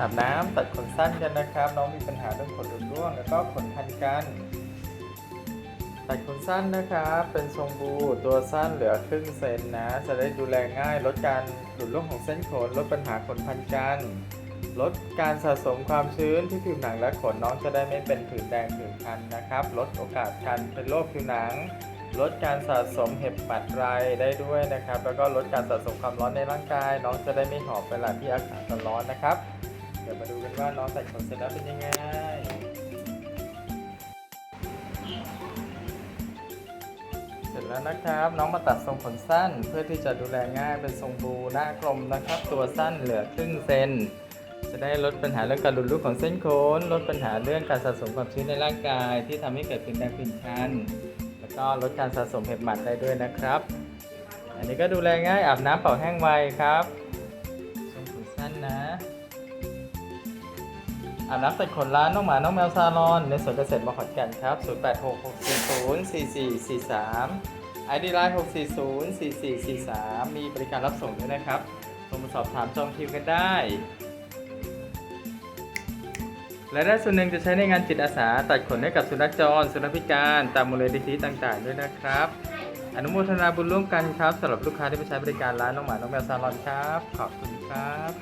อาบน้ำตัดขนสั้นกันนะครับ น้องมีปัญหาเรื่องขนหลุดร่วงแล้วก็ขนพันกันตัดขนสั้นนะครับเป็นทรงบูตัวสั้นเหลือครึ่งเซนนะ จะได้ดูแลง่ายลดการหลุดร่วงของเส้นขนลดปัญหาขนพันกันลดการสะสมความชื้นที่ผิวหนังและขนน้องจะได้ไม่เป็นผื่นแดงผื่นคันนะครับ ลดโอกาสการเป็นโรคผิวหนัง ลดการสะสมเห็บหมัดไรได้ด้วยนะครับ แล้วก็ลดการสะสมความร้อนในร่างกาย น้องจะได้ไม่หอบเวลาที่อากาศร้อนนะครับ ดี๋ยวมาดูกันว่าน้องตัดขนเสร็จแล้วเป็นยังไงเสร็จแล้วนะครับ น้องมาตัดทรงขนสั้น เพื่อที่จะดูแลง่ายเป็นทรงบูหน้ากลมนะครับ ตัวสั้นเหลือครึ่งเซนจะได้ลดปัญหาเรื่องการหลุดรูปของเส้นโค้นลดปัญหาเรื่องการสะสมความชื้นในร่างกาย ที่ทำให้เกิดเป็นแดงเป็นคันแล้วก็ลดการสะสมเห็บหมัดได้ด้วยนะครับ อันนี้ก็ดูแลง่ายอาบน้ำเป่าแห้งไวครับทรงขนสั้นนะ อาบน้ำตัดขนร้านน้องหมา น้องแมวซาลอน ในสวนเกษตรมขอนแก่นครับ 0866404443 ID Line 6404443 มีบริการรับส่งด้วยนะครับโทรมาสอบถามจองคิวกันได้และได้ส่วนหนึ่งจะใช้ในงานจิตอาสา ตัดขนให้กับสุนัขจร สุนัขพิการ ตามมูลนิธิต่างๆ ด้วยนะครับ อนุโมทนาบุญร่วมกันครับสำหรับลูกค้าที่ไปใช้บริการร้านน้องหมา น้องแมวซาลอนครับ ขอบคุณครับ